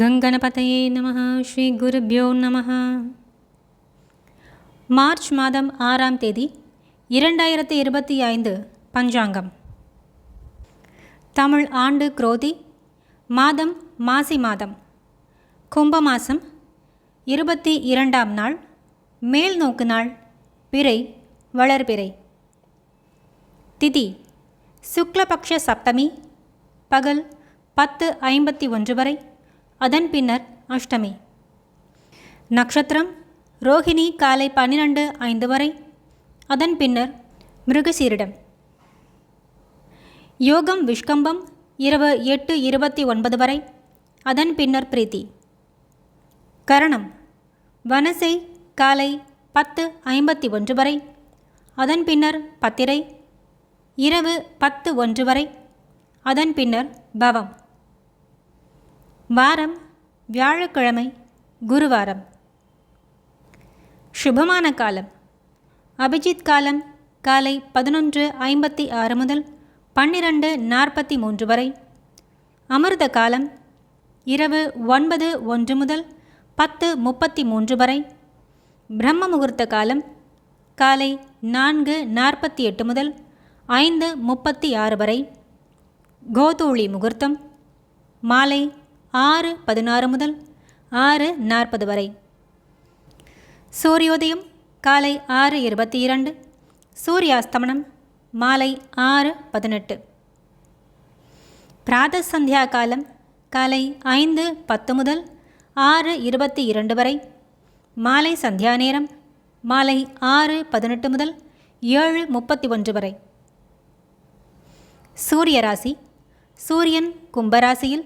கங்கணபதையே நம ஸ்ரீ குருபியோ நம மார்ச் மாதம் ஆறாம் தேதி இரண்டாயிரத்தி இருபத்தி ஐந்து பஞ்சாங்கம். தமிழ் ஆண்டு குரோதி மாதம் மாசி மாதம் கும்ப மாதம் இருபத்தி இரண்டாம் நாள் மேல் நோக்கு நாள் பிறை வளர்பிறை. திதி சுக்லபக்ஷ சப்தமி பகல் பத்து ஐம்பத்தி ஒன்று வரை அதன் பின்னர் அஷ்டமி. நட்சத்திரம் ரோஹிணி காலை பன்னிரண்டு ஐந்து வரை. அதன் பின்னர் மிருகசீரிடம். யோகம் விஷ்கம்பம் இரவு எட்டு இருபத்தி ஒன்பது வரை. அதன் பின்னர் பிரீத்தி. கரணம் வனசை காலை பத்து ஐம்பத்தி ஒன்று வரை. அதன் பின்னர் பத்திரை இரவு பத்து ஒன்று வரை. அதன் பின்னர் பவம். வாரம் வியாழக்கிழமை குருவாரம். சுபமான காலம். அபிஜித் காலம் காலை பதினொன்று ஐம்பத்தி ஆறு முதல் பன்னிரண்டு நாற்பத்தி மூன்று வரை. அமிர்த காலம் இரவு ஒன்பது ஒன்று முதல் பத்து முப்பத்தி மூன்று வரை. பிரம்ம முகூர்த்த காலம் காலை நான்கு நாற்பத்தி எட்டு முதல் ஐந்து முப்பத்தி ஆறு வரை. கோதூளி முகூர்த்தம் மாலை ஆறு பதினாறு முதல் ஆறு நாற்பது வரை. சூரியோதயம் காலை ஆறு இருபத்தி இரண்டு சூரியாஸ்தமனம் மாலை ஆறு பதினெட்டு. பிராத சந்தியா காலம் காலை ஐந்து பத்து முதல் ஆறு இருபத்தி இரண்டு வரை. மாலை சந்தியா நேரம் மாலை ஆறு பதினெட்டு முதல் ஏழு முப்பத்தி ஒன்று வரை. சூரிய ராசி சூரியன் கும்பராசியில்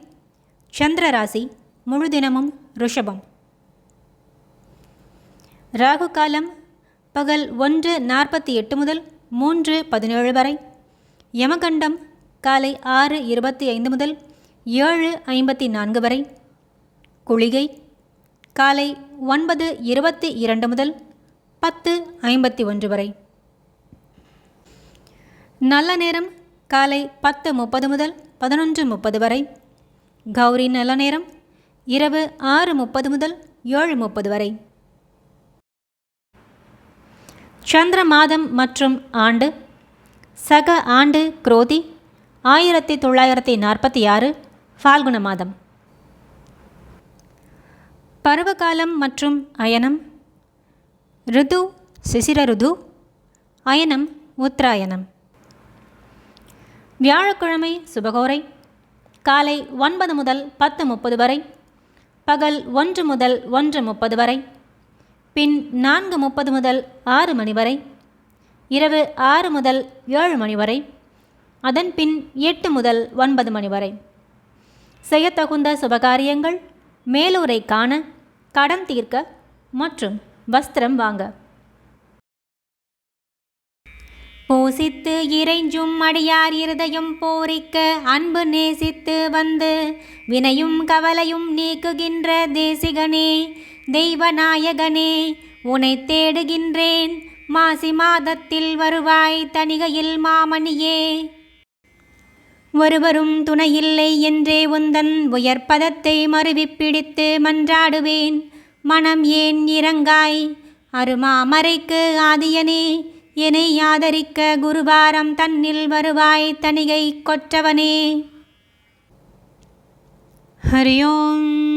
சந்திர ராசி முழு தினமும் ரிஷபம். ராகு காலம் பகல் ஒன்று நாற்பத்தி எட்டு முதல் மூன்று பதினேழு வரை. யமகண்டம் காலை ஆறு இருபத்தி ஐந்து முதல் ஏழு ஐம்பத்தி நான்கு வரை. குளிகை காலை ஒன்பது இருபத்தி இரண்டு முதல் பத்து ஐம்பத்தி ஒன்று வரை. நல்ல நேரம் காலை பத்து முப்பது முதல் பதினொன்று முப்பது வரை. கௌரி நல்ல நேரம். இரவு ஆறு முப்பது முதல் ஏழு முப்பது வரை. சந்திர மாதம் மற்றும் ஆண்டு. சக ஆண்டு குரோதி ஆயிரத்தி தொள்ளாயிரத்தி நாற்பத்தி ஆறு ஃபால்குண மாதம். பருவகாலம் மற்றும் அயனம். ரிது சிசிர ருது அயனம் உத்தராயணம். வியாழக்கிழமை சுபகோரை. காலை ஒன்பது முதல் பத்து முப்பது வரை பகல் ஒன்று முதல் ஒன்று முப்பது வரை பின் நான்கு முப்பது முதல் ஆறு மணி வரை இரவு ஆறு முதல் ஏழு மணி வரை அதன் பின் எட்டு முதல் ஒன்பது மணி வரை. செய்யத்தகுந்த சுபகாரியங்கள் மேலூரை காண கடன் தீர்க்க மற்றும் வஸ்திரம் வாங்க. பூசித்து இறைஞ்சும் அடியார் இருதயம் போரிக்க அன்பு நேசித்து வந்து வினையும் கவலையும் நீக்குகின்ற தேசிகனே தெய்வநாயகனே உனை தேடுகின்றேன். மாசி மாதத்தில் வருவாய் தனிகையில் மாமணியே. ஒருவரும் துணையில்லை என்றே உந்தன் உயர்பதத்தை மறுவி பிடித்து மன்றாடுவேன். மனம் ஏன் இறங்காய்? அருமாமறைக்கு ஆதியனே என்னை ஆதரிக்க குருவாரம் தன்னில் வருவாய் தணிகை கொற்றவனே. ஹரி ஓம்.